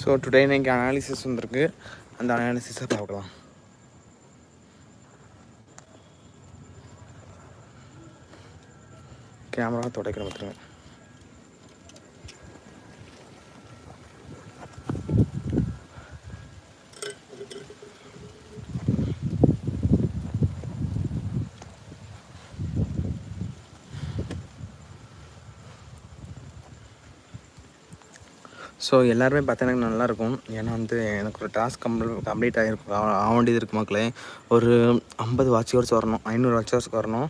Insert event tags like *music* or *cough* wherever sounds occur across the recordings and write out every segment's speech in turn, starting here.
So today இன்றைக்கி analysis வந்திருக்கு. அந்த அனாலிசிஸை பார்க்கலாம். கேமரா துடைக்கணும் பார்த்துருங்க ஸோ எல்லாருமே பார்த்தா எனக்கு நல்லாயிருக்கும். ஏன்னா வந்து எனக்கு ஒரு டாஸ்க் கம்ப்ளீட் கம்ப்ளீட் ஆகிருக்கும். ஆக வேண்டியது இருக்குது மக்களே. ஒரு ஐம்பது வாட்ச் ஹவர்ஸ் வரணும். ஐநூறு வாட்ச் வரணும்.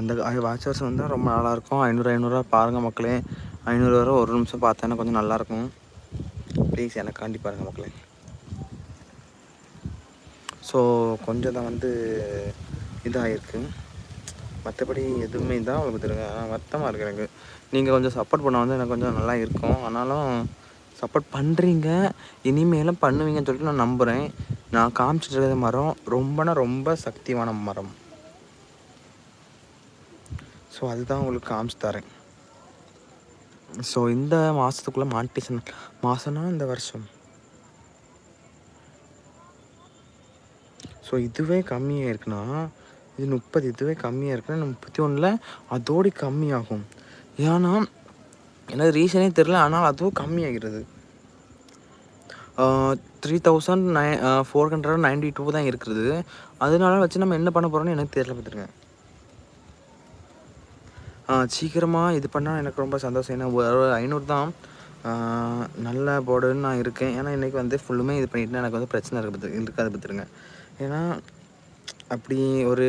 அந்த வாட்ச் ஹவர்ஸ் வந்தால் ரொம்ப நல்லாயிருக்கும். ஐநூறு ஐநூறுரூவா பாருங்கள் மக்களே. ஐநூறு ஒரு நிமிஷம் பார்த்தேன்னா கொஞ்சம் நல்லாயிருக்கும். ப்ளீஸ் எனக்காண்டி பாருங்கள் மக்களே. ஸோ கொஞ்சம் தான் வந்து இதாகிருக்கு மற்றபடி எதுவுமே தான் உங்களுக்கு தெரியுங்க வருத்தமாக இருக்குது எனக்கு. நீங்கள் கொஞ்சம் சப்போர்ட் பண்ண வந்து எனக்கு கொஞ்சம் நல்லா இருக்கும். ஆனாலும் சப்போர்ட் பண்ணுறீங்க இனிமேலும் பண்ணுவீங்கன்னு சொல்லிட்டு நான் நம்புகிறேன் நான் காமிச்சிட்டு இருக்கிற மரம். ரொம்பனா ரொம்ப சக்தியான மரம். ஸோ அதுதான் உங்களுக்கு காமிச்சு தரேன். ஸோ இந்த மாதத்துக்குள்ளே மானிட்டேஷன் மாதம்னா இந்த வருஷம். ஸோ இதுவே கம்மியாக இருக்குன்னா இது முப்பது இதுவே கம்மியாக இருக்குன்னா முப்பத்தி ஒன்றில் அதோடு கம்மியாகும். ஏன்னா எனக்கு ரீசனே தெரில ஆனால் அதுவும் கம்மியாகிறது. Three thousand nine four hundred ninety two தான் இருக்கிறது. அதனால வச்சு நம்ம என்ன பண்ண போகிறோம்னு எனக்கு தெரியல பார்த்துருங்க. சீக்கிரமாக இது பண்ணால் எனக்கு ரொம்ப சந்தோஷம். ஏன்னா ஒரு ஐநூறு தான். நல்ல போர்டுன்னு நான் இருக்கேன். ஏன்னா இன்றைக்கி வந்து ஃபுல்லுமே இது பண்ணிட்டு எனக்கு வந்து பிரச்சனை இருக்க பார்த்து இருக்காது பார்த்துருங்க. ஏன்னா அப்படி ஒரு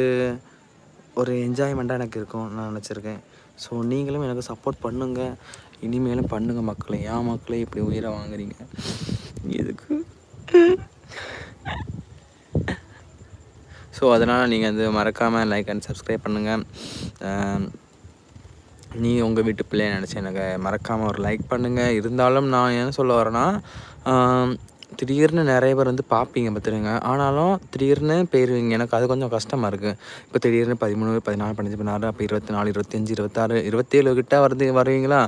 ஒரு என்ஜாய்மெண்ட்டாக எனக்கு இருக்கும் நான் நினச்சிருக்கேன். ஸோ நீங்களும் எனக்கு சப்போர்ட் பண்ணுங்கள் இனிமேலும் பண்ணுங்கள் மக்களை. ஏன் மக்களை இப்படி உயிரை வாங்குறீங்க? எதுக்கு? ஸோ அதனால் நீங்கள் வந்து மறக்காமல் லைக் அண்ட் சப்ஸ்கிரைப் பண்ணுங்கள் நீ உங்கள் வீட்டு பிள்ளைய நினச்சி எனக்கு மறக்காமல் ஒரு லைக் பண்ணுங்கள் இருந்தாலும் நான் என்ன சொல்ல வரேன்னா திடீர்னு நிறைய பேர் வந்து பார்ப்பீங்க பார்த்துருங்க ஆனாலும் திடீர்னு போயிடுவீங்க எனக்கு அது கொஞ்சம் கஷ்டமாக இருக்குது இப்போ திடீர்னு பதிமூணு பதினாலு பதினஞ்சு பதினாறு அப்போ இருபத்தி நாலு இருபத்தஞ்சி இருபத்தாறு இருபத்தேழு கிட்ட வருது வருவீங்களா?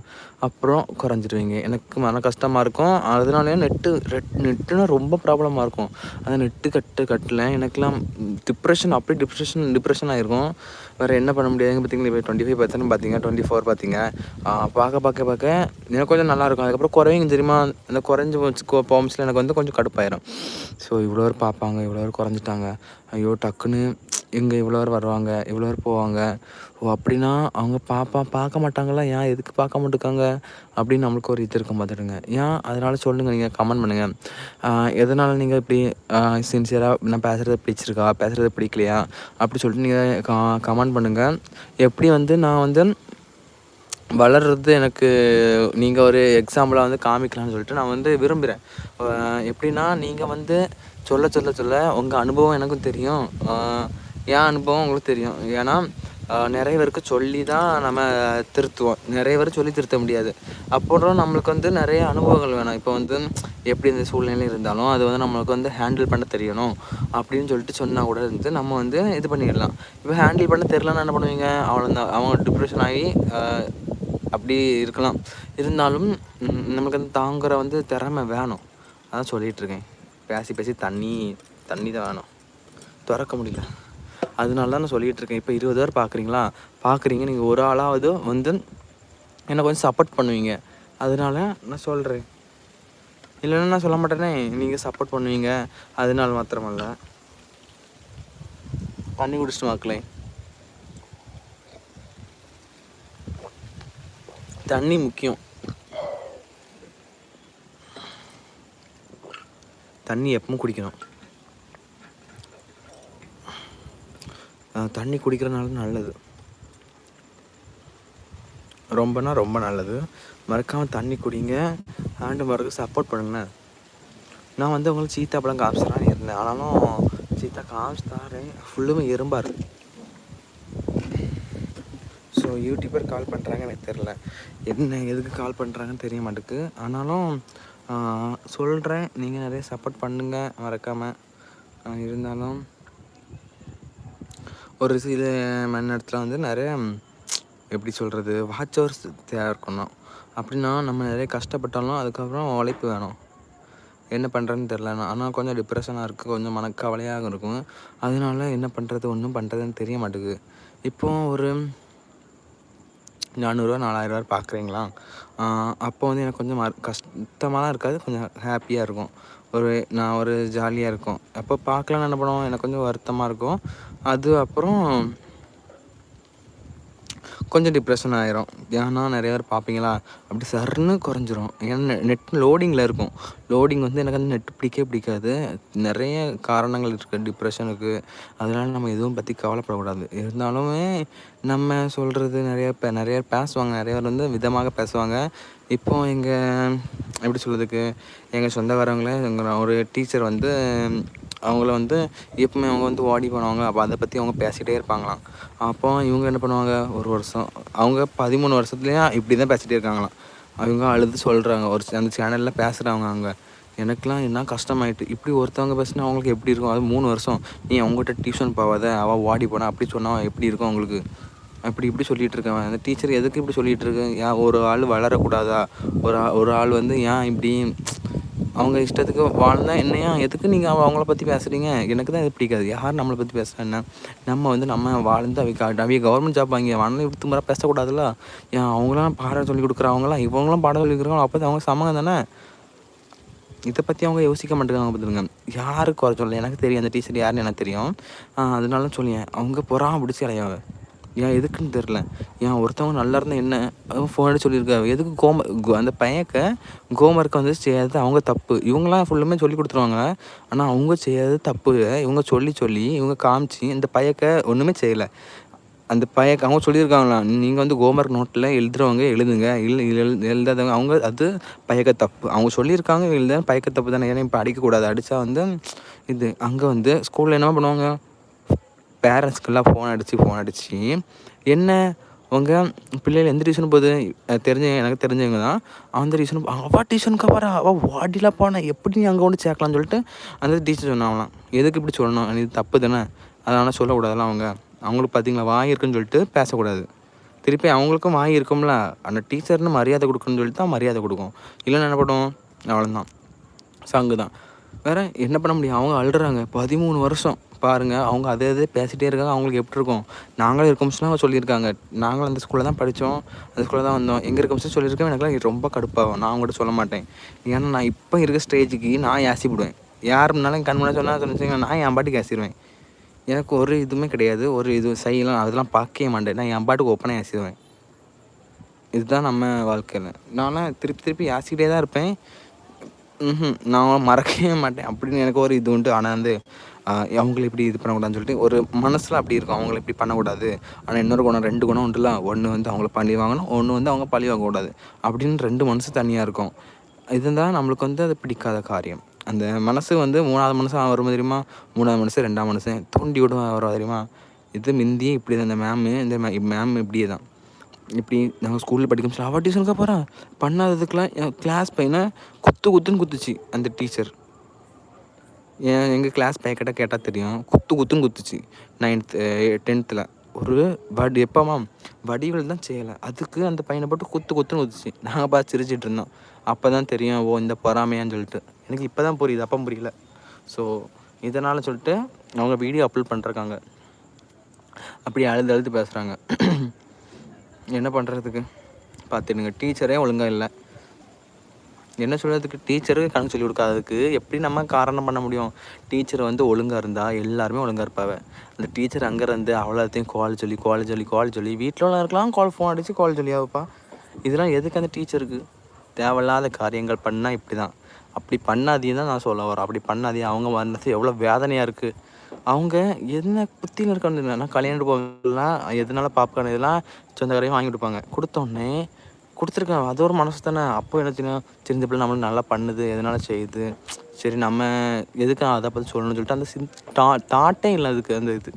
அப்புறம் குறைஞ்சிருவீங்க. எனக்கு மன கஷ்டமாக இருக்கும். அதனாலேயே நெட்டு ரெட் நெட்டுனா ரொம்ப ப்ராப்ளமாக இருக்கும். அந்த நெட்டு கட்டு கட்டலை எனக்கெலாம் டிப்ரெஷன் அப்படியே டிப்ரெஷன் டிப்ரெஷன் ஆகிருக்கும் வேறு என்ன பண்ண முடியாதுங்க பார்த்தீங்கன்னா இப்போ டுவெண்ட்டி ஃபைவ் பர்சன்ட் பார்த்தீங்க டுவெண்ட்டி ஃபோர் பார்த்தீங்க பார்க்க பார்க்க பார்க்க எனக்கு கொஞ்சம் நல்லாயிருக்கும் அதுக்கப்புறம் குறைவிங்க தெரியுமா? அந்த குறைஞ்சி போம்ஸில் எனக்கு வந்து கொஞ்சம் கடுப்பாயிரும். ஸோ இவ்வளோ பேர் பார்ப்பாங்க இவ்வளோ பேர் குறைஞ்சிட்டாங்க. ஐயோ டக்குன்னு இங்கே இவ்வளோ பேர் வருவாங்க இவ்வளோ பேர் போவாங்க. ஓ அப்படின்னா அவங்க பாப்பா பார்க்க மாட்டாங்களா? ஏன் எதுக்கு பார்க்க மாட்டேக்காங்க அப்படின்னு நம்மளுக்கு ஒரு இது இருக்கும் பார்த்துடுங்க. ஏன்? அதனால் சொல்லுங்கள் நீங்கள் கமெண்ட் பண்ணுங்கள் எதனால் நீங்கள் இப்படி சின்சியராக நான் பேசுகிறது பிடிச்சிருக்கா? பேசுகிறது பிடிக்கலையா? அப்படி சொல்லிட்டு நீங்கள் கமெண்ட் பண்ணுங்கள் எப்படி வந்து நான் வந்து வளர்றது எனக்கு நீங்கள் ஒரு எக்ஸாம்பிளாக வந்து காமிக்கலாம்னு சொல்லிட்டு நான் வந்து விரும்புகிறேன் எப்படின்னா நீங்கள் வந்து சொல்ல சொல்ல சொல்ல உங்கள் அனுபவம் எனக்கும் தெரியும். என் அனுபவம் உங்களுக்கு தெரியும். ஏன்னா நிறைய பேருக்கு சொல்லி தான் நம்ம திருத்துவோம். நிறைய பேர் சொல்லி திருத்த முடியாது. அப்புறம் நம்மளுக்கு வந்து நிறைய அனுபவங்கள் வேணும். இப்போ வந்து எப்படி இந்த சூழ்நிலை இருந்தாலும் அது வந்து நம்மளுக்கு வந்து ஹேண்டில் பண்ண தெரியணும் அப்படின்னு சொல்லிட்டு சொன்னால் கூட இருந்து நம்ம வந்து இது பண்ணிடலாம். இப்போ ஹேண்டில் பண்ண தெரிலன்னா என்ன பண்ணுவீங்க? அவ்வளோ அவங்க டிப்ரெஷன் ஆகி அப்படி இருக்கலாம். இருந்தாலும் நமக்கு வந்து தாங்குற வந்து திறமை வேணும். அதான் சொல்லிகிட்ருக்கேன் பேசி பேசி தண்ணி தண்ணி தான் வேணும். திறக்க முடியல. அதனால தான் நான் சொல்லிகிட்டு இருக்கேன். இப்போ இருபது பேர் பார்க்குறீங்களா பார்க்குறீங்க நீங்கள் ஒரு ஆளாவது வந்து என்னை கொஞ்சம் சப்போர்ட் பண்ணுவீங்க. அதனால நான் சொல்கிறேன் இல்லைன்னா நான் சொல்ல மாட்டேனே. நீங்கள் சப்போர்ட் பண்ணுவீங்க. அதனால மாத்திரமல்ல. தண்ணி குடிச்சிட்டு மக்களே தண்ணி முக்கியம். தண்ணி எப்பவும் குடிக்கணும். தண்ணி குடிக்கிறனால நல்லது. ரொம்பனா ரொம்ப நல்லது. மறக்காமல் தண்ணி குடிங்க. ஆண்டு மருக்கு சப்போர்ட் பண்ணுங்கண்ணே நான் வந்து உங்களுக்கு சீத்தா பழம் காமிச்சிடலான்னு இருந்தேன். ஆனாலும் சீத்தா காமிச்சு தாரேன். ஃபுல்லுமே எறும்பாக இருக்குது ஸோ யூடியூபர் கால் பண்ணுறாங்க எனக்கு தெரில என்ன எதுக்கு கால் பண்ணுறாங்கன்னு தெரிய மாட்டேக்கு ஆனாலும் சொல்கிறேன் நீங்கள் நிறைய சப்போர்ட் பண்ணுங்கள் மறக்காமல் இருந்தாலும் ஒரு சில மணி நேரத்தில் வந்து நிறைய எப்படி சொல்கிறது வாட்ச் ஹவர்ஸ் தேவை இருக்கணும். அப்படின்னா நம்ம நிறைய கஷ்டப்பட்டாலும் அதுக்கப்புறம் உழைப்பு வேணும். என்ன பண்ணுறேன்னு தெரில நான் ஆனால் கொஞ்சம் டிப்ரெஷனாக இருக்குது கொஞ்சம் மனக்கவலையாக இருக்கும். அதனால என்ன பண்ணுறது ஒன்றும் பண்ணுறதுன்னு தெரிய மாட்டேங்குது. இப்போ ஒரு நானூறுரூவா நாலாயிரரூவா பார்க்குறீங்களா அப்போ வந்து எனக்கு கொஞ்சம் ம கஷ்டமாலாம் இருக்காது. கொஞ்சம் ஹாப்பியாக இருக்கும். ஒரு நான் ஒரு ஜாலியாக இருக்கும். அப்போ பார்க்கலன்னு என்ன பண்ணுவோம்? எனக்கு கொஞ்சம் வருத்தமாக இருக்கும். அது அப்புறம் கொஞ்சம் டிப்ரெஷன் ஆயிரும். ஏன்னா நிறைய பேர் பார்ப்பீங்களா? அப்படி சர்ன்னு குறைஞ்சிரும். ஏன்னா நெட் லோடிங்கில் இருக்கும். லோடிங் வந்து எனக்கு வந்து நெட் பிடிக்கவே பிடிக்காது. நிறைய காரணங்கள் இருக்குது டிப்ரெஷனுக்கு அதனால் நம்ம எதுவும் பற்றி கவலைப்படக்கூடாது. இருந்தாலுமே நம்ம சொல்கிறது நிறைய பே நிறைய பேர் பேசுவாங்க. நிறைய பேர் வந்து விதமாக பேசுவாங்க. இப்போ எங்கள் எப்படி சொல்கிறதுக்கு எங்கள் சொந்தக்காரங்களே எங்கள் ஒரு டீச்சர் வந்து அவங்கள வந்து எப்பவுமே அவங்க வந்து ஓடி போனவங்க அப்போ அதை பற்றி அவங்க பேசிகிட்டே இருப்பாங்களாம். அப்போ இவங்க என்ன பண்ணுவாங்க? ஒரு வருஷம் அவங்க பதிமூணு வருஷத்துலேயும் இப்படி தான் பேசிகிட்டே இருக்காங்களாம். அவங்க அழுது சொல்கிறாங்க ஒரு அந்த சேனலில் பேசுகிறவங்க அவங்க எனக்கெலாம் என்ன கஷ்டமாயிட்டு இப்படி ஒருத்தவங்க பேசினா அவங்களுக்கு எப்படி இருக்கும்? அது மூணு வருஷம். நீ அவங்ககிட்ட டியூஷன் போவாத அவள் ஓடி போனா அப்படி சொன்னால் எப்படி இருக்கும் அவங்களுக்கு? அப்படி இப்படி சொல்லிகிட்டு இருக்கேன் அந்த டீச்சர் எதுக்கு இப்படி சொல்லிகிட்டு இருக்கேன் ஏன் ஒரு ஆள் வளரக்கூடாதா? ஒரு ஒரு ஆள் வந்து ஏன் இப்படி அவங்க இஷ்டத்துக்கு வாழ்ந்தால் என்னையா? எதுக்கு நீங்கள் அவங்கள பற்றி பேசுகிறீங்க எனக்கு தான் இது பிடிக்காது. யார் நம்மளை பற்றி பேசுகிறா என்ன? நம்ம வந்து நம்ம வாழ்ந்து அவங்க அவங்க கவர்மெண்ட் ஜாப் வாங்கி வாழ்ந்து இப்படி முறை பேசக்கூடாதுல்ல? ஏன் அவங்களாம் பாட சொல்லி கொடுக்குறவங்களாம் இவங்களாம் பாட சொல்லி கொடுக்குறாங்க அப்போ அவங்க சமங்க தானே? இதை பற்றி அவங்க யோசிக்க மாட்டேங்காங்க பார்த்துருங்க யாருக்கு குறை சொல்ல? எனக்கு தெரியும். அந்த டீச்சர் யாருன்னு எனக்கு தெரியும். அதனால சொல்லியேன் அவங்க புறா பிடிச்சி அலையாவ ஏன் எதுக்குன்னு தெரில ஏன் ஒருத்தவங்க நல்லா இருந்தால் என்ன? அவன் ஃபோன் அடிச்சு சொல்லியிருக்காங்க எதுக்கு கோம கோ- அந்த பையக்க கோமர்க்கு வந்து செய்யாதது அவங்க தப்பு. இவங்களாம் ஃபுல்லுமே சொல்லி கொடுத்துருவாங்க. ஆனால் அவங்க செய்யாதது தப்பு. இவங்க சொல்லி சொல்லி இவங்க காமிச்சு இந்த பையக்க ஒன்றுமே செய்யலை. அந்த பையக்க அவங்க சொல்லியிருக்காங்களா நீங்கள் வந்து கோமர்க் நோட்டில் எழுதுறவங்க எழுதுங்க. இல்லை எழுதாதவங்க அவங்க அது பயக்க தப்பு. அவங்க சொல்லியிருக்காங்க எழுத பயக்க தப்பு தானே. ஏன்னா இப்போ அடிக்கக்கூடாது. அடித்தா வந்து இது அங்கே வந்து ஸ்கூலில் என்ன பண்ணுவாங்க? பேரண்ட்ஸ்க்கெல்லாம் ஃபோன் அடித்து ஃபோன் அடித்து என்ன? உங்கள் பிள்ளைகள் எந்த டியூஷன் போகுது? தெரிஞ்ச எனக்கு தெரிஞ்சவங்க தான். அந்த டியூஷன் அவள் டியூஷனுக்கு பாரு அவள் வாடிலாம் போனேன் எப்படி நீ அங்கே கொண்டு சேர்க்கலாம்னு சொல்லிட்டு அந்த டீச்சர் சொன்னாங்களாம். எதுக்கு இப்படி சொல்லணும்? இது தப்பு தானே? அதனால் சொல்லக்கூடாதுலாம் அவங்க. அவங்களுக்கு பார்த்தீங்களா வாங்கி இருக்குன்னு சொல்லிட்டு பேசக்கூடாது. திருப்பி அவங்களுக்கும் வாங்கி இருக்கும்ல. அந்த டீச்சர்னு மரியாதை கொடுக்கணும்னு சொல்லிட்டு தான் மரியாதை கொடுக்கும். இல்லைன்னா என்ன பண்ணுவோம் அவ்வளோதான் சங்கு தான் வேறு என்ன பண்ண முடியும்? அவங்க அழுறாங்க. பதிமூணு வருஷம். பாருங்கள் அவங்க அதே அதே பேசிட்டே இருக்காங்க அவங்களுக்கு எப்படி இருக்கும்? நாங்களும் இருக்க மிஸ்லாம் சொல்லியிருக்காங்க. நாங்களும் அந்த ஸ்கூலில் தான் படித்தோம் அந்த ஸ்கூலில் தான் வந்தோம். எங்கே இருக்க மிஸ் சொல்லியிருக்கேன் எனக்குலாம் ரொம்ப கடுப்பாகும். நான் அவங்ககிட்ட சொல்ல மாட்டேன். ஏன்னா நான் இப்போ இருக்க ஸ்டேஜுக்கு நான் ஏசி விடுவேன் யார் முன்னாலும் கண் முன்னாடி சொன்னால் சொன்னீங்க நான் என் பாட்டுக்கு ஏசிடுவேன் எனக்கு ஒரு இதுவுமே கிடையாது. ஒரு இது சைலாம் அதெல்லாம் பார்க்கவே மாட்டேன். நான் என் பாட்டுக்கு ஒப்பனை ஏசிடுவேன் இதுதான் நம்ம வாழ்க்கையில். நான்லாம் திருப்பி திருப்பி யாசிக்கிட்டே தான் இருப்பேன். ம்ஹும். நான் மறக்கவே மாட்டேன். அப்படின்னு எனக்கு ஒரு இது உண்டு. ஆனால் வந்து அவங்கள இப்படி இது பண்ணக்கூடாதுன்னு சொல்லிட்டு ஒரு மனசில் அப்படி இருக்கும். அவங்கள இப்படி பண்ணக்கூடாது. ஆனால் இன்னொரு குணம் ரெண்டு குணம் உண்டுல ஒன்று வந்து அவங்கள பழி வாங்கணும். ஒன்று வந்து அவங்க பழி வாங்கக்கூடாது. அப்படின்னு ரெண்டு மனசு தனியாக இருக்கும். இதுதான் நம்மளுக்கு வந்து அது பிடிக்காத காரியம். அந்த மனசு வந்து மூணாவது மனசு வரும் தெரியுமா? மூணாவது மனசு ரெண்டாம் மனசு தூண்டி விடும். வரும் தெரியுமா? இது மிந்தியே இப்படி தான் இந்த மேமு இந்த மேம் இப்படியே தான் இப்படி நாங்கள் ஸ்கூலில் படிக்கும் சொல்ல அவள் டியூஷனுக்கு போகிறான் பண்ணாததுக்கெலாம் என் கிளாஸ் பையனை குத்து குத்துன்னு குத்துச்சு அந்த டீச்சர் என் எங்கள் கிளாஸ் பையன்கிட்ட கேட்டால் தெரியும். குத்து குத்துன்னு குத்துச்சு. நைன்த்து டென்த்தில் eh, ஒரு வடி எப்போமா வடிவில் தான் செய்யலை. அதுக்கு அந்த பையனை போட்டு குத்து குத்துன்னு குத்துச்சு. நாங்கள் பார்த்து சிரிச்சிட்டு இருந்தோம். அப்போ தான் தெரியும் ஓ இந்த பொறாமையான்னு சொல்லிட்டு. எனக்கு இப்போ தான் புரியுது அப்போ புரியல. ஸோ இதனால் சொல்லிட்டு அவங்க வீடியோ அப்லோட் பண்ணுறாங்க அப்படி அழுது அழுது பேசுகிறாங்க என்ன பண்ணுறதுக்கு பார்த்துடுங்க டீச்சரே ஒழுங்காக இல்லை. என்ன சொல்கிறதுக்கு டீச்சரு கணக்கு சொல்லி கொடுக்காததுக்கு எப்படி நம்ம காரணம் பண்ண முடியும்? டீச்சர் வந்து ஒழுங்காக இருந்தால் எல்லாருமே ஒழுங்காக இருப்பாவ. அந்த டீச்சர் அங்கே இருந்து அவ்வளோத்தையும் கால் சொல்லி கால் சொல்லி கால் சொல்லி வீட்டில் உள்ள இருக்கலாம் கால் ஃபோன் அடித்து கால் சொல்லி வைப்பா. இதெல்லாம் எதுக்கு அந்த டீச்சருக்கு? தேவையில்லாத காரியங்கள் பண்ணால் இப்படி தான் அப்படி பண்ணாதீன்னு தான் நான் சொல்ல வரேன். அப்படி பண்ணாதீங்க அவங்க மனசு எவ்வளோ வேதனையாக இருக்குது அவங்க என்ன புத்தியில் இருக்கான்னு நான் கல்யாணம் போகலாம் எதனால பாப்கார்ன் இதெல்லாம் சொந்தக்காரையும் வாங்கி கொடுப்பாங்க. கொடுத்தோடனே கொடுத்துருக்கேன் அது ஒரு மனசு தானே. அப்போ என்ன செய்யணும் தெரிஞ்ச பிள்ளை நம்மளுக்கு நல்லா பண்ணுது. எதனால செய்யுது? சரி நம்ம எதுக்கு அதை பற்றி சொல்லணும்னு சொல்லிட்டு அந்த சின் டா தாட்டே இல்லை அதுக்கு அந்த இது.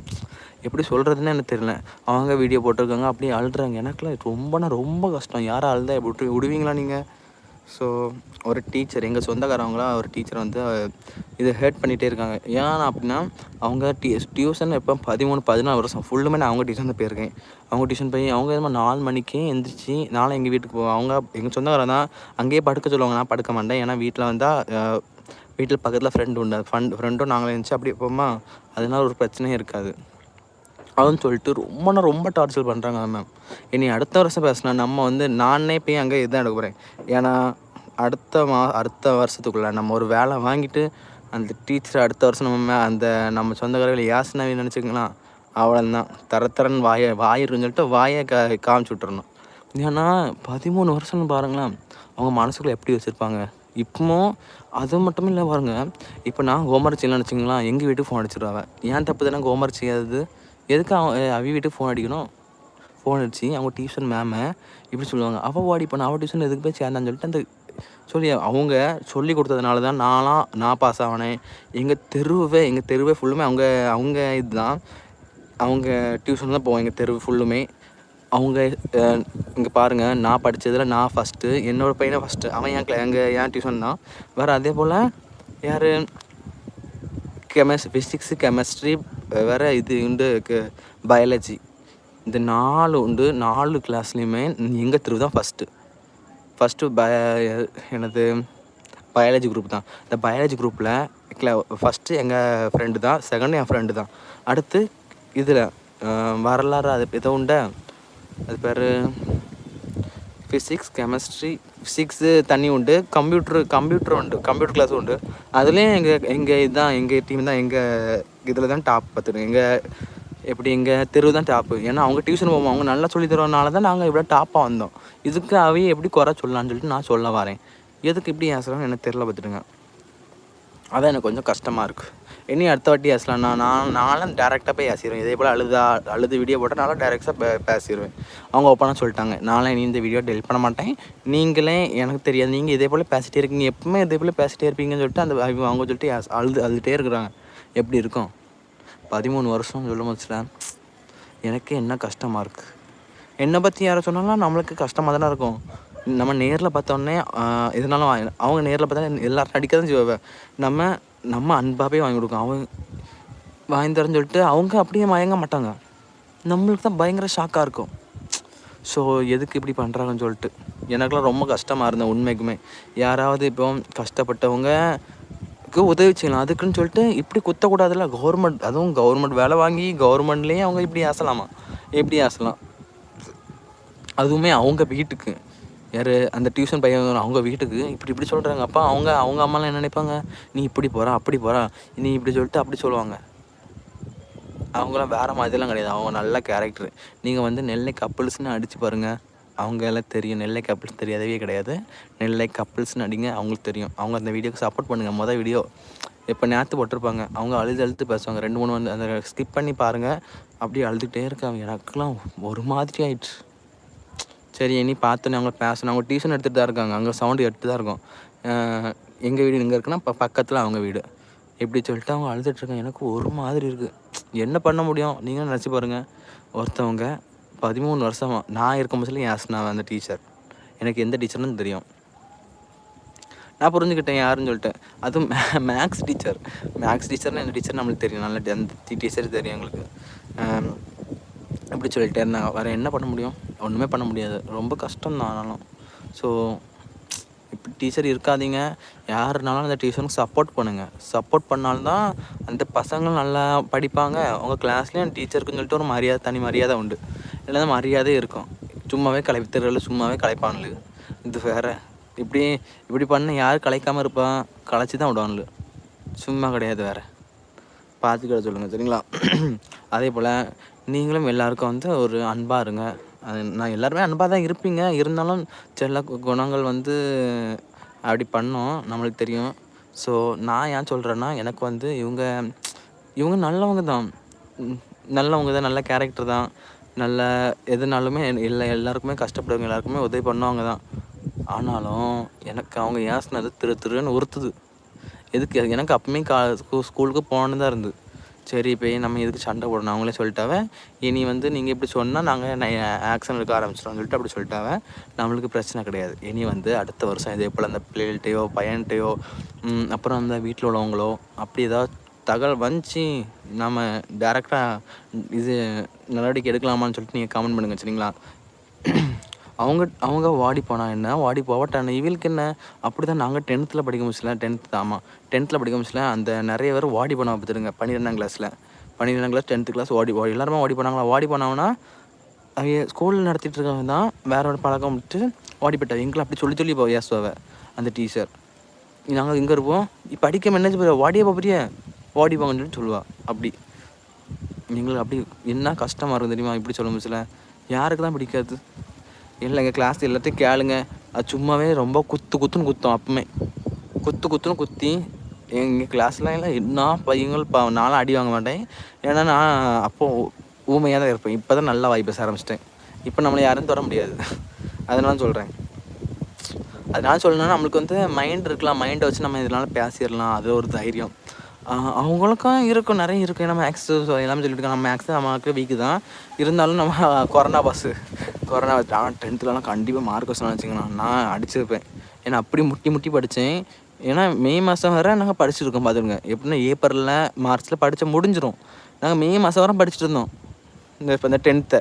எப்படி சொல்கிறதுன்னு எனக்கு தெரியல அவங்க வீடியோ போட்டிருக்காங்க அப்படியே அழுறாங்க எனக்குலாம் ரொம்பனா ரொம்ப கஷ்டம். யாரும் அழுதா? எப்படி விடுவீங்களா நீங்கள் ஸோ ஒரு டீச்சர் எங்கள் சொந்தக்காரவங்களாம் ஒரு டீச்சர் வந்து இதை ஹேர்ட் பண்ணிகிட்டே இருக்காங்க. ஏன் அப்படின்னா அவங்க டி டியூஷன் எப்போ பதிமூணு பதினாலு வருஷம் ஃபுல்லுமே நான் அவங்க டியூஷன் தான் போயிருக்கேன். அவங்க டியூஷன் போய் அவங்க எதுவும் நாலு மணிக்கே எந்திரிச்சு நாளை எங்கள் வீட்டுக்கு போவோம் அவங்க எங்கள் சொந்தக்காரன் தான் அங்கேயே படுக்க சொல்லுவாங்க. நான் படுக்க மாட்டேன். ஏன்னா வீட்டில் வந்தால் வீட்டில் பக்கத்தில் ஃப்ரெண்டு உண்டு. ஃப்ரெண்ட் ஃப்ரெண்டும் நாங்களும் இருந்துச்சு அப்படி போமா அதனால ஒரு பிரச்சனையும் இருக்காது. அதுன்னு சொல்லிட்டு ரொம்பனா ரொம்ப டார்ச்சர் பண்ணுறாங்க மேம் இனி அடுத்த வருஷம் பேசினா நம்ம வந்து நானே போய் அங்கே இதுதான் எடுக்க போகிறேன் ஏன்னா அடுத்த மா அடுத்த வருஷத்துக்குள்ளே நம்ம ஒரு வேலை வாங்கிட்டு அந்த டீச்சர் அடுத்த வருஷம் நம்ம அந்த நம்ம சொந்தக்காரர்கள் யாசனாவே நினச்சிக்கலாம் அவ்வளோதான் தர தரன்னு வாயை வாயிருன்னு சொல்லிட்டு வாயை கா காமிச்சு விட்டுறணும். ஏன்னா பதிமூணு வருஷம்னு பாருங்களேன். அவங்க மனசுக்குள்ளே எப்படி வச்சுருப்பாங்க? இப்போவும் அது மட்டும் இல்லை பாருங்கள் இப்போ நான் ஹோம்ஒர்க் செய்யலாம்னு வச்சுங்களேன் எங்கள் வீட்டுக்கு ஃபோன் அடிச்சிடுவாங்க ஏன் தப்பு தானே? ஹோம்ஒர்க் செய்யாதது. எதுக்கு அவன் அவி வீட்டுக்கு ஃபோன் அடிக்கணும்? ஃபோன் அடிச்சு அவங்க டியூஷன் மேமை இப்படி சொல்லுவாங்க. அவள் வாடி பண்ண அவள் டியூஷன் எதுக்கு போய் சேர்ந்தான்னு சொல்லிட்டு அந்த சொல்லி அவங்க சொல்லி கொடுத்ததுனால தான் நான்லாம் நான் பாஸ் ஆனேன் எங்கள் தெருவே எங்கள் தெருவே ஃபுல்லுமே அவங்க அவங்க இதுதான். அவங்க டியூஷன் தான் போவோம் எங்கள் தெரு ஃபுல்லுமே அவங்க இங்கே பாருங்கள் நான் படித்ததில் நான் ஃபஸ்ட்டு என்னோட பையனை ஃபஸ்ட்டு அவன் என் கிளா எங்கள் என் டியூஷன் தான். வேறு அதே போல் யார் கெமிஸ் ஃபிசிக்ஸு கெமிஸ்ட்ரி வேறு இது உண்டு பயாலஜி இந்த நாலு உண்டு நாலு கிளாஸ்லேயுமே எங்கள் தெரு தான் ஃபஸ்ட்டு ஃபஸ்ட்டு பய எனது பயாலஜி குரூப் தான். இந்த பயாலஜி குரூப்பில் கிளா ஃபஸ்ட்டு எங்கள் ஃப்ரெண்டு தான் செகண்ட் என் ஃப்ரெண்டு தான். அடுத்து இதில் வரலாறு அது ஏதோ உண்டு. அது பேர் ஃபிசிக்ஸ் கெமிஸ்ட்ரி ஃபிசிக்ஸு தனி உண்டு கம்ப்யூட்ரு கம்ப்யூட்டர் உண்டு கம்ப்யூட்டர் கிளாஸ் உண்டு. அதுலேயும் எங்கள் எங்கள் இதுதான் எங்கள் டீம் தான் எங்கள் இதில் தான் டாப் பார்த்துருங்க எங்கள் எப்படி எங்கள் தெரு தான் டாப்பு ஏன்னா அவங்க டியூஷன் போவோம் அவங்க நல்லா சொல்லி தருவனால தான் நாங்கள் இவ்வளோ டாப்பாக வந்தோம். இதுக்கு அவைய எப்படி குறை சொல்லலாம்னு சொல்லிட்டு நான் சொல்ல வரேன். எதுக்கு இப்படி ஏசுறான்னு எனக்கு தெரில பார்த்துட்டுங்க அதான் எனக்கு கொஞ்சம் கஷ்டமாக இருக்குது இனி அடுத்த வாட்டி ஏசலாம் நான் நானும் டேரெக்டாக போய் ஏசிடுவேன் இதே போல் அழுதா அழுது வீடியோ போட்டால் நானும் டேரெக்டாக பே பேசிடுவேன். அவங்க ஓப்பனாக சொல்லிட்டாங்க. நானும் இனி இந்த வீடியோ டெலிட் பண்ண மாட்டேன். நீங்களே எனக்கு தெரியாது. நீங்கள் இதே போல் பேசிட்டே இருக்கீங்க. எப்பவுமே இதே போல் பேசிகிட்டே இருப்பீங்கன்னு சொல்லிட்டு அந்த அவங்க சொல்லிட்டு அழுது அழுதுகிட்டே இருக்கிறாங்க. எப்படி இருக்கும்? பதிமூணு வருஷம் சொல்லும் போச்சுல எனக்கு என்ன கஷ்டமாக இருக்குது என்னை பற்றி யாரை சொன்னாலும் நம்மளுக்கு கஷ்டமாக தானே இருக்கும். நம்ம நேரில் பார்த்தோன்னே இதனாலும் அவங்க நேரில் பார்த்தா எல்லாரும் அடிக்க தான் செய்வாங்க. நம்ம நம்ம அன்பாகவே வாங்கி கொடுக்கும். அவங்க வாங்கி தரேன்னு சொல்லிட்டு அவங்க அப்படியே மயங்க மாட்டாங்க. நம்மளுக்கு தான் பயங்கர ஷாக்காக இருக்கும். ஸோ எதுக்கு இப்படி பண்ணுறாங்கன்னு சொல்லிட்டு. எனக்குலாம் ரொம்ப கஷ்டமாக இருந்தேன் உண்மைக்குமே. யாராவது இப்போ கஷ்டப்பட்டவங்க உதவி செய்யலாம். அதுக்குன்னு சொல்லிட்டு இப்படி குத்தக்கூடாதுல்ல? கவர்மெண்ட் அதுவும் கவர்மெண்ட் வேலை வாங்கி கவர்மெண்ட்லேயே அவங்க இப்படி ஆசலாமா? எப்படி ஆசலாம்? அதுவுமே அவங்க வீட்டுக்கு. யார்? அந்த டியூஷன் பையன் அவங்க வீட்டுக்கு இப்படி இப்படி சொல்கிறாங்க அப்பா அவங்க அவங்க அம்மாலாம் என்ன நினைப்பாங்க? நீ இப்படி போகிறா அப்படி போகிறா நீ இப்படி சொல்லிட்டு அப்படி சொல்லுவாங்க. அவங்களாம் வேறு மாதிரிலாம் கிடையாது. அவங்க நல்ல கேரக்டர் நீங்கள் வந்து நெல்லை கப்புள்ஸ்னு அடித்து பாருங்கள் அவங்க எல்லாம் தெரியும். நெல்லை கப்புள்ஸ் தெரியாதவே கிடையாது. நெல்லை கப்புள்ஸ்னு அடிங்க அவங்களுக்கு தெரியும். அவங்க அந்த வீடியோக்கு சப்போர்ட் பண்ணுங்கள் மொதல் வீடியோ இப்போ நேற்று போட்டிருப்பாங்க. அவங்க அழுது அழுது பேசுவாங்க. ரெண்டு மூணு வந்து அந்த ஸ்கிப் பண்ணி பாருங்கள் அப்படியே அழுதுகிட்டே இருக்காங்க. எனக்கெல்லாம் ஒரு மாதிரி ஆயிடுச்சு. சரி இனி பார்த்தோன்னே அவங்க பேசணும் அவங்க டியூஷன் எடுத்துகிட்டு தான் இருக்காங்க. அங்கே சவுண்டு எடுத்து தான் இருக்கும் எங்கள் வீடு எங்கே இருக்குன்னா இப்போ பக்கத்தில் அவங்க வீடு. இப்படி சொல்லிட்டு அவங்க அழுதுட்ருக்காங்க எனக்கு ஒரு மாதிரி இருக்குது என்ன பண்ண முடியும்? நீங்களும் நினச்சி பாருங்கள் ஒருத்தவங்க பதிமூணு வருஷமா நான் இருக்கும் பட்சத்தில் யாஸ்னா அந்த டீச்சர் எனக்கு எந்த டீச்சர்னு தெரியும். நான் புரிஞ்சுக்கிட்டேன் யாருன்னு சொல்லிட்டு. அதுவும் மேக்ஸ் டீச்சர் மேக்ஸ் டீச்சர்னால் எந்த டீச்சர் நம்மளுக்கு தெரியும். நல்ல அந்த டீச்சர் தெரியும் எங்களுக்கு. இப்படி சொல்லிட்டு இருந்தாங்க வேறு என்ன பண்ண முடியும்? ஒன்றுமே பண்ண முடியாது. ரொம்ப கஷ்டம் தான் ஆனாலும். ஸோ இப்படி டீச்சர் இருக்காதீங்க. யாருனாலும் அந்த டீச்சருக்கு சப்போர்ட் பண்ணுங்கள் சப்போர்ட் பண்ணால்தான் அந்த பசங்க நல்லா படிப்பாங்க. உங்கள் கிளாஸ்லேயும் டீச்சருக்குன்னு சொல்லிட்டு ஒரு மரியாதை தனி மரியாதை உண்டு. இல்லைன்னா மரியாதை இருக்கும். சும்மாவே கலை சும்மாவே கலைப்பானுங்க. இது வேறு. இப்படி இப்படி பண்ண யார் கலைக்காமல் இருப்பான் கலைச்சி தான் விடுவானுங்க. சும்மா கிடையாது வேற. பார்த்துக்கிட சொல்லுங்கள் சரிங்களா? *clears throat* அதே போல் நீங்களும் எல்லாருக்கும் வந்து ஒரு அன்பாக இருங்க. அது நான் எல்லாருமே அன்பாக தான் இருப்பீங்க. இருந்தாலும் சில குணங்கள் வந்து அப்படி பண்ணோம். நம்மளுக்கு தெரியும். ஸோ நான் ஏன் சொல்கிறேன்னா எனக்கு வந்து இவங்க இவங்க நல்லவங்க தான். நல்லவங்க தான் நல்ல கேரக்டர் தான். நல்ல எதுனாலுமே எல்லா எல்லாருக்குமே கஷ்டப்படுறவங்க எல்லாருக்குமே உதவி பண்ணுவாங்க தான். ஆனாலும் எனக்கு அவங்க ஏசினது திரு திருன்னு உறுத்துது. எதுக்கு எனக்கு அப்பவுமே கா ஸ்கூலுக்கு போனதாக தான் இருந்து சரி இப்போ நம்ம எதுக்கு சண்டை போடணும்? அவங்களே சொல்லிட்டாவே. இனி வந்து நீங்கள் இப்படி சொன்னால் நாங்கள் ஆக்ஷன் எடுக்க ஆரம்பிச்சிடும் சொல்லிட்டு அப்படி சொல்லிட்டாவ. நம்மளுக்கு பிரச்சனை கிடையாது. இனி வந்து அடுத்த வருஷம் இதே போல் அந்த பிள்ளைகள்கிட்டையோ பையன்கிட்டையோ அப்புறம் அந்த வீட்டில் உள்ளவங்களோ அப்படி ஏதாவது தகவல் வந்துச்சு நம்ம டேரெக்டாக இது நடவடிக்கை எடுக்கலாமான்னு சொல்லிட்டு நீங்கள் கமெண்ட் பண்ணுங்க சரிங்களா? அவங்க அவங்க வாடி போனால் என்ன? வாடி போகட்டான இவளுக்கு என்ன? அப்படி தான் நாங்கள் டென்த்தில் படிக்க முடியல டென்த்து ஆமாம் டென்த்தில் படிக்க முடியல அந்த நிறைய பேர் வாடி போனா பார்த்துருங்க பன்னிரெண்டாம் கிளாஸில் பன்னிரெண்டாம் கிளாஸ் டென்த்து கிளாஸ் ஓடி ஓடி எல்லாருமே ஓடி போனாங்களா? ஓடி போனாங்கன்னா அவங்க ஸ்கூலில் நடத்திட்டு இருக்கவங்க தான் வேற ஒரு பழக்கம் விட்டு ஓடி போயிட்டா எங்களை அப்படி சொல்லி சொல்லி போ ஏசுவாவ அந்த டீச்சர் நாங்கள் இங்கே இருப்போம். இப்போ அடிக்க மேனேஜ் போய் வாடியே போறிய ஓடி போங்கன்னு சொல்லி சொல்லுவா அப்படி. எங்களுக்கு அப்படி என்ன கஷ்டமாக இருக்கும் தெரியுமா இப்படி சொல்ல முடியல யாருக்கு தான் பிடிக்காது? இல்லைங்க கிளாஸ் எல்லாத்தையும் கேளுங்க. அது சும்மாவே ரொம்ப குத்து குத்துன்னு குத்தோம் அப்பவுமே. குத்து குத்துன்னு குத்தி எங்கள் கிளாஸ்லாம் எல்லாம் என்ன பையங்கள் பா நானும் அடி வாங்க மாட்டேன். ஏன்னா நான் அப்போது ஊமையாக தான் இருப்பேன். இப்போ தான் நல்லா வாய் பேச ஆரம்பிச்சிட்டேன். இப்போ நம்மளை யாரும் தொட முடியாது. அதனால சொல்கிறேன் அதனால சொல்லணும்னா நம்மளுக்கு வந்து மைண்ட் இருக்கலாம். மைண்டை வச்சு நம்ம இதனால பேசிடலாம். அது ஒரு தைரியம். அவங்களுக்கும் இருக்கும் நிறைய இருக்கும். ஏன்னா மேக்ஸ் எல்லாமே சொல்லிட்டு இருக்காங்க மேக்ஸ் நமக்கு வீக்கு தான். இருந்தாலும் நம்ம கொரோனா பஸ்ஸு கொரோனா நான் டென்த்துலலாம் கண்டிப்பாக மார்க் வசனம் வச்சுக்கணும் நான் அடிச்சிருப்பேன். ஏன்னா அப்படி முட்டி முட்டி படித்தேன் ஏன்னா மே மாதம் வரை நாங்கள் படிச்சிருக்கோம் பார்த்துருங்க எப்படின்னா ஏப்ரலில் மார்ச்சில் படித்த முடிஞ்சிடும் நாங்கள் மே மாதம் வர படிச்சுட்டு இருந்தோம். இந்த இப்போ இந்த டென்த்தை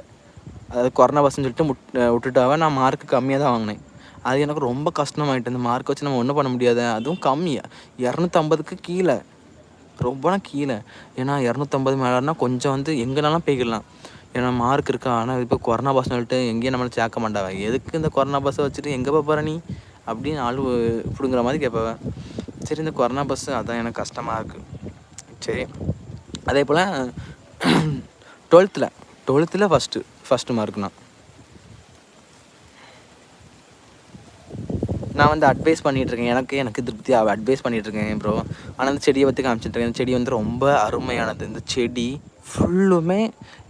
அதாவது கொரோனா பஸ்ன்னு சொல்லிட்டு முட் விட்டுட்டாவே நான் மார்க் கம்மியாக தான் வாங்கினேன். அது எனக்கு ரொம்ப கஷ்டமாயிட்டு இந்த மார்க் வச்சு நம்ம ஒன்றும் பண்ண முடியாது. அதுவும் கம்மியாக இரநூத்தம்பதுக்கு கீழே. ரொம்பலாம் கீழே. ஏன்னா இரநூத்தம்பது மேலேனா கொஞ்சம் வந்து எங்கேனாலும் போய்க்கலாம். ஏன்னா மார்க் இருக்கா? ஆனால் இப்போ கொரோனா பஸ் சொல்லிட்டு எங்கேயும் நம்மளை சேர்க்க மாட்டாவ எதுக்கு இந்த கொரோனா பஸ்ஸை வச்சுட்டு எங்கே போகிற நீ? அப்படின்னு ஆள் பிடுங்குற மாதிரி கேட்பவன் சரி இந்த கொரோனா பஸ்ஸு அதான் எனக்கு கஷ்டமாக இருக்குது சரி. அதே போல் டுவெல்த்தில் டுவெல்த்தில் ஃபஸ்ட்டு ஃபஸ்ட்டு மார்க் நான் நான் வந்து அட்வைஸ் பண்ணிகிட்ருக்கேன் இருக்கேன் எனக்கு எனக்கு திருப்தி அட்வைஸ் பண்ணிகிட்ருக்கேன் இருக்கேன் ப்ரோ ஆனால் அந்த செடியை பற்றி காமிச்சிட்ருக்கேன் இந்த செடி வந்து ரொம்ப அருமையானது. இந்த செடி ஃபுல்லுமே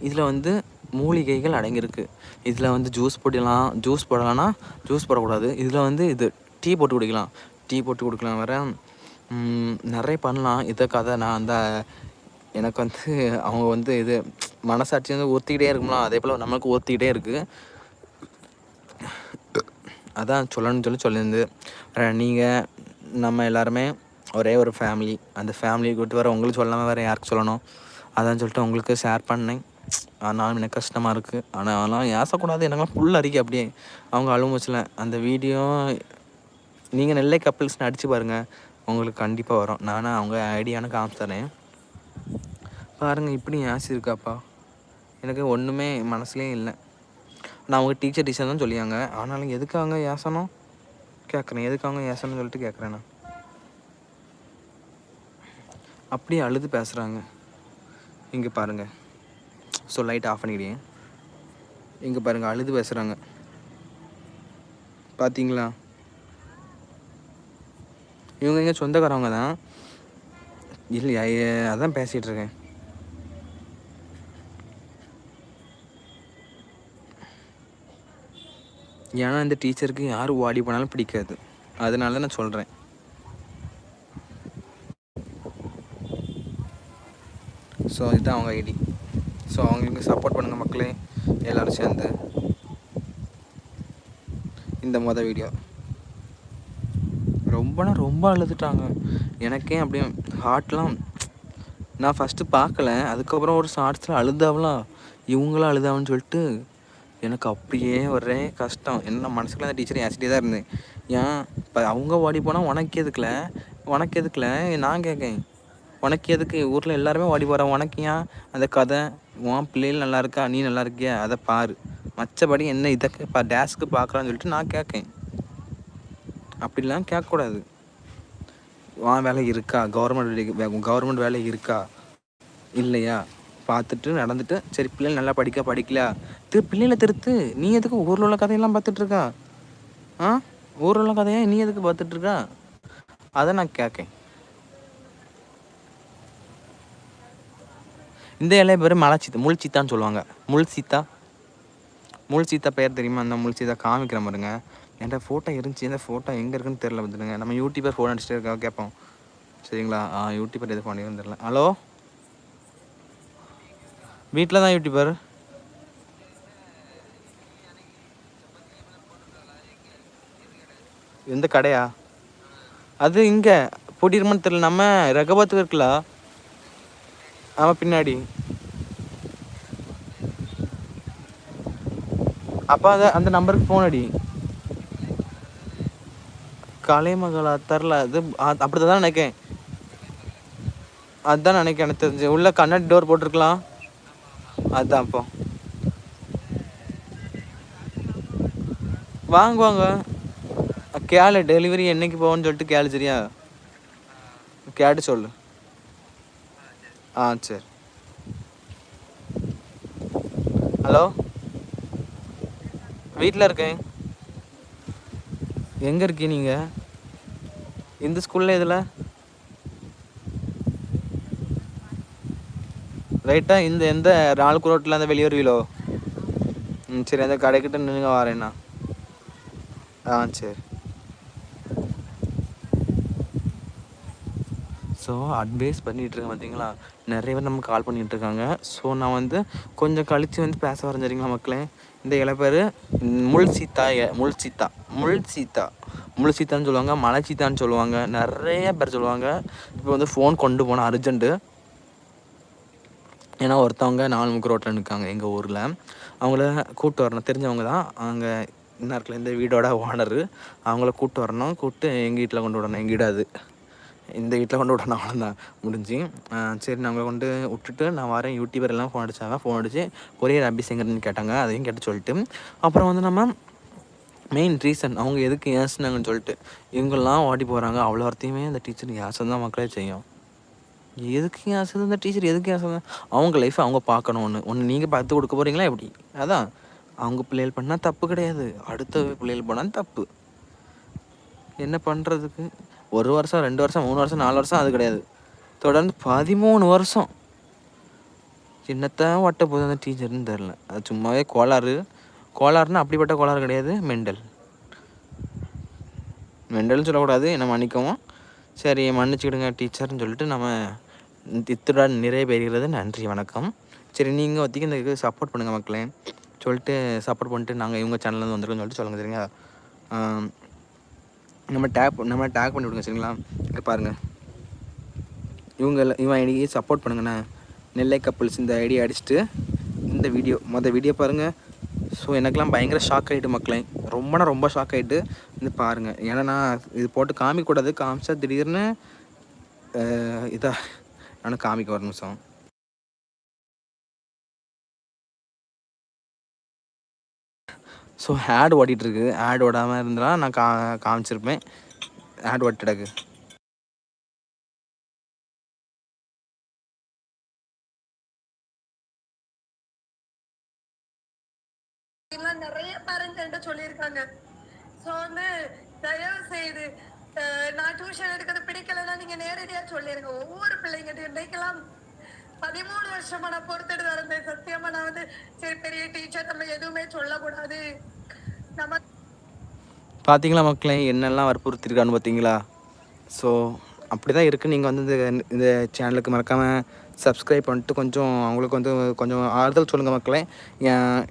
இதில் வந்து மூலிகைகள் அடங்கியிருக்கு. இதில் வந்து ஜூஸ் போடலாம் ஜூஸ் போடலாம்னா ஜூஸ் போடக்கூடாது. இதில் வந்து இது டீ போட்டு குடிக்கலாம். டீ போட்டு கொடுக்கலாம் வேறு. நிறைய பண்ணலாம். இதை கதை நான் அந்த எனக்கு வந்து அவங்க வந்து இது மனசாட்சி வந்து ஒத்திக்கிட்டே இருக்கும்லாம் அதே போல் நம்மளுக்கு ஊற்றிக்கிட்டே இருக்குது அதான் சொல்லணும்னு சொல்லி சொல்லியிருந்து நீங்கள் நம்ம எல்லாருமே ஒரே ஒரு ஃபேமிலி அந்த ஃபேமிலியை கூட்டு வர உங்களுக்கு சொல்லாமல் வேறு யாருக்கு சொல்லணும்? அதான் சொல்லிட்டு உங்களுக்கு ஷேர் பண்ணேன். ஆனாலும் எனக்கு கஷ்டமாக இருக்குது ஆனால் அதெல்லாம் ஏசக்கூடாது எனக்குலாம் ஃபுல் அறிக்கை அப்படியே அவங்க அழுமுச்சில் அந்த வீடியோ நீங்கள் நெல்லை கப்பிள்ஸ்னு அடித்து பாருங்கள் உங்களுக்கு கண்டிப்பாக வரும். நானும் அவங்க ஐடியானு காமிச்சு பாருங்கள் இப்படி ஏசி இருக்காப்பா எனக்கு ஒன்றுமே மனசுலேயே இல்லை. நான் அவங்க டீச்சர் டீச்சர் தான் சொல்லியாங்க. ஆனாலும் எதுக்காங்க ஏசனம்? கேட்குறேன் எதுக்காங்க ஏசனம் சொல்லிட்டு கேட்குறேன் நான். அப்படியே அழுது பேசுகிறாங்க இங்கே பாருங்கள் ஸோ லைட் ஆஃப் பண்ணிக்கிட்டேன் இங்கே பாருங்கள் அழுது பேசுகிறாங்க பார்த்தீங்களா இவங்க எங்கள் சொந்தக்காரவங்க தான்? இல்லையா? அதான் பேசிகிட்ருக்கேன் ஏன்னா இந்த டீச்சருக்கு யார் ஓடி போனாலும் பிடிக்காது. அதனால தான் நான் சொல்கிறேன் ஸோ இதுதான் அவங்க ஐடி. ஸோ அவங்களுக்கு சப்போர்ட் பண்ணுங்கள் மக்களே. எல்லோரும் சேர்ந்து. இந்த மொதல் வீடியோ ரொம்பனா ரொம்ப அழுதுட்டாங்க. எனக்கே அப்படியே ஹார்ட்லாம் நான் ஃபஸ்ட்டு பார்க்கல. அதுக்கப்புறம் ஒரு ஷார்ட்ஸில் அழுதாவலாம் இவங்களாம் அழுதாவன்னு சொல்லிட்டு எனக்கு அப்படியே ஒரே கஷ்டம். என்ன மனசுக்குள்ள அந்த டீச்சர் ஏசிட்டே தான் இருந்தேன். ஏன்? இப்போ அவங்க ஓடி போனால் உனக்கு எதுக்குல? உனக்கு எதுக்குல? நான் கேட்கேன் உனக்கு எதுக்கு? ஊரில் எல்லாருமே ஓடி போகிறான் உனக்கு ஏன் அந்த கதை? உன் பிள்ளைகள் நல்லா இருக்கா? நீ நல்லா இருக்கியா? அதை பாரு. மற்றபடி என்ன இதை இப்போ டேஸ்க்கு பார்க்குறான்னு சொல்லிட்டு நான் கேட்கேன் அப்படிலாம் கேட்கக்கூடாது வான் வேலை இருக்கா? கவர்மெண்ட் கவர்மெண்ட் வேலை இருக்கா? இல்லையா? பார்த்துட்டு நடந்துட்டு சரி பிள்ளைகள் நல்லா படிக்க படிக்கல. திரு பிள்ளைகளை திருத்து. நீ எதுக்கு ஊரில் உள்ள கதையெல்லாம் பார்த்துட்ருக்கா ஆ? ஊரில் உள்ள கதையை நீ எதுக்கு பார்த்துட்ருக்கா அதை நான் கேட்கேன். இந்த இலைய பேர் மலை சீத்தா முள் சீத்தான்னு சொல்லுவாங்க. முள் சீத்தா முள் சீத்தா பெயர் தெரியுமா? அந்த முள் சீத்தா காமிக்கிற மாதிரிங்க என்கிட்ட ஃபோட்டோ இருந்துச்சு. இந்த ஃபோட்டோ எங்கே இருக்குன்னு தெரில வந்துடுங்க நம்ம யூடியூபர் ஃபோன் அடிச்சுட்டு இருக்கா கேட்போம். சரிங்களா? ஆ யூடியூபர் எது பண்ணிருன்னு தெரில ஹலோ வீட்டில் தான் யூடியூபர் எந்த கடையா? அது இங்கே. பொடிருமன் தெரியல நம்ம ரகபத்து இருக்குல்ல? ஆமாம் பின்னாடி. அப்போ அதை அந்த நம்பருக்கு ஃபோன் அடி. கலைமகளா தெரில. அது அப்படி தான் நினைக்கேன். அதுதான் நினைக்கிறேன் எனக்கு தெரிஞ்சு. உள்ள கண்ணாடி டோர் போட்டிருக்கலாம். அதுதான் அப்போ வாங்க வாங்க. கேளு டெலிவரி என்னைக்கு போகணும்னு சொல்லிட்டு கேளு சரியா? கேட்டு சொல்லு. ஆ சரி. ஹலோ? வீட்டில் இருக்கேன். எங்கே இருக்கீங்க நீங்கள் இந்த ஸ்கூலில் இதில் ரைட்டாக இந்த எந்த நாலு ரோட்டில் அந்த வெளியே ம் சரி அந்த கடைக்கிட்ட நின்றுங்க வரேண்ணா ஆ சரி. ஸோ அட்வைஸ் பண்ணிகிட்ருக்கேன் பார்த்தீங்களா நிறைய பேர் நமக்கு கால் பண்ணிகிட்ருக்காங்க ஸோ நான் வந்து கொஞ்சம் கழித்து வந்து பேச வரேன் சரிங்களா மக்களே? இந்த இலை பேர் முள் சீத்தா முள் சீத்தா. முள் சீத்தா. முள் சீத்தான்னு சொல்லுவாங்க மலை சீத்தான்னு சொல்லுவாங்க நிறைய பேர் சொல்லுவாங்க. இப்போ வந்து ஃபோன் கொண்டு போனேன் அர்ஜென்ட்டு ஏன்னா ஒருத்தவங்க நாலு முக்கு ரோட்டில் நிற்காங்க எங்கள் ஊரில். அவங்கள கூப்பிட்டு வரணும். தெரிஞ்சவங்க தான் அங்கே என்ன இந்த வீடோட ஓனரு அவங்கள கூப்பிட்டு வரணும். கூப்பிட்டு எங்கள் வீட்டில் கொண்டு விடணும். எங்கள் வீடாது இந்த வீட்டில் கொண்டு விடணும். அவ்வளோதான் முடிஞ்சு. சரி நான் அவங்கள கொண்டு விட்டுட்டு நான் வரேன். யூடியூபர் எல்லாம் ஃபோன் அடித்தாங்க ஃபோன் அடித்து கொரியர் ஆஃபீஸ் கேட்டாங்க. அதையும் கேட்டு சொல்லிட்டு. அப்புறம் வந்து நம்ம மெயின் ரீசன் அவங்க எதுக்கு ஏசினாங்கன்னு சொல்லிட்டு இவங்கெல்லாம் ஓடி போகிறாங்க அவ்வளோ வார்த்தையுமே அந்த டீச்சர் ஏசம் தான் மக்களே செய்யும். எதுக்கு ஆசை அந்த டீச்சர் எதுக்கு ஏசுது அவங்க லைஃப்பை அவங்க பார்க்கணும். ஒன்று ஒன்று நீங்கள் பார்த்து கொடுக்க போகிறீங்களா எப்படி? அதான். அவங்க பிள்ளைகள் பண்ணால் தப்பு கிடையாது. அடுத்த பிள்ளைகள் போனால் தப்பு. என்ன பண்ணுறதுக்கு ஒரு வருஷம் ரெண்டு வருஷம் மூணு வருஷம் நாலு வருஷம் அது கிடையாது. தொடர்ந்து பதிமூணு வருஷம். சின்னத்தான் வட்ட போகுது அந்த டீச்சர்னு தெரில அது சும்மாவே கோளாறு. கோளாறுனா அப்படிப்பட்ட கோளாறு கிடையாது. மெண்டல். மெண்டல்னு சொல்லக்கூடாது. என்ன மன்னிக்கவும். சரி மன்னிச்சுக்கிடுங்க டீச்சர்னு சொல்லிட்டு நம்ம இத்துடன் நிறைவேறுகிறது. நன்றி வணக்கம். சரி நீங்கள் ஒத்திக்கு இந்த இதுக்கு சப்போர்ட் பண்ணுங்கள் மக்களே. சொல்லிட்டு சப்போர்ட் பண்ணிட்டு நாங்கள் இவங்க சேனல்லேருந்து வந்துருக்கோம்னு சொல்லிட்டு சொல்லுங்கள் சரிங்களா? நம்ம டேப் நம்ம டேக் பண்ணி விடுங்க சரிங்களா? இங்கே பாருங்கள் இவங்க இவன் ஐடிக்கு சப்போர்ட் பண்ணுங்கண்ணே. நெல்லை கப்பல்ஸ் இந்த ஐடியா அடிச்சுட்டு இந்த வீடியோ மொதல் வீடியோ பாருங்கள் ஸோ எனக்கெல்லாம் பயங்கர ஷாக் ஆகிட்டு மக்களே. ரொம்பனா ரொம்ப ஷாக் ஆகிட்டு இது பாருங்கள் ஏன்னா நான் இது போட்டு காமிக்கூடாது காமிச்சா திடீர்னு இதாக நான் காமிக்க ஒரு நிமிஷம். ஸோ ஆட் ஓடிட்டுருக்கு. ஆட் ஓடாமல் இருந்தால் நான் கா காமிச்சிருப்பேன். ஆட் ஓட்டிடக்கு நிறைய பேரண்ட்ஸ் என்கிட்ட சொல்லியிருக்காங்க. ஸோ வந்து தயவு செய்து நான் டியூஷன் எடுக்கிறது பிடிக்கலன்னா நீங்க நேரடியா சொல்லிருங்க. ஒவ்வொரு பிள்ளைங்கிட்டையும் இன்றைக்கெல்லாம் பதிமூணு வருஷமா நான் பொறுத்துட்டு இருந்தேன். சத்தியமா நான் வந்து சரி பெரிய டீச்சர் நம்ம எதுவுமே சொல்லக்கூடாது. நம்ம பார்த்தீங்களா மக்களே என்னெல்லாம் வற்புறுத்திருக்கான்னு பார்த்தீங்களா ஸோ அப்படி தான் இருக்குது நீங்கள் வந்து இந்த இந்த சேனலுக்கு மறக்காமல் சப்ஸ்கிரைப் பண்ணிட்டு கொஞ்சம் அவங்களுக்கு வந்து கொஞ்சம் ஆறுதல் சொல்லுங்கள் மக்களே.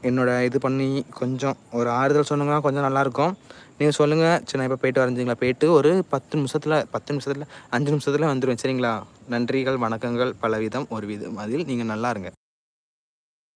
என்னோட இது பண்ணி கொஞ்சம் ஒரு ஆறுதல் சொன்னீங்கன்னா கொஞ்சம் நல்லாயிருக்கும் நீங்கள் சொல்லுங்கள் சரி நான் இப்போ போயிட்டு வரைஞ்சிங்களா போயிட்டு ஒரு பத்து நிமிஷத்தில் பத்து நிமிஷத்தில் அஞ்சு நிமிஷத்தில் வந்துடுவேன் சரிங்களா? நன்றிகள் வணக்கங்கள் பல விதம் ஒரு விதம் அதில் நீங்கள் நல்லா இருங்க.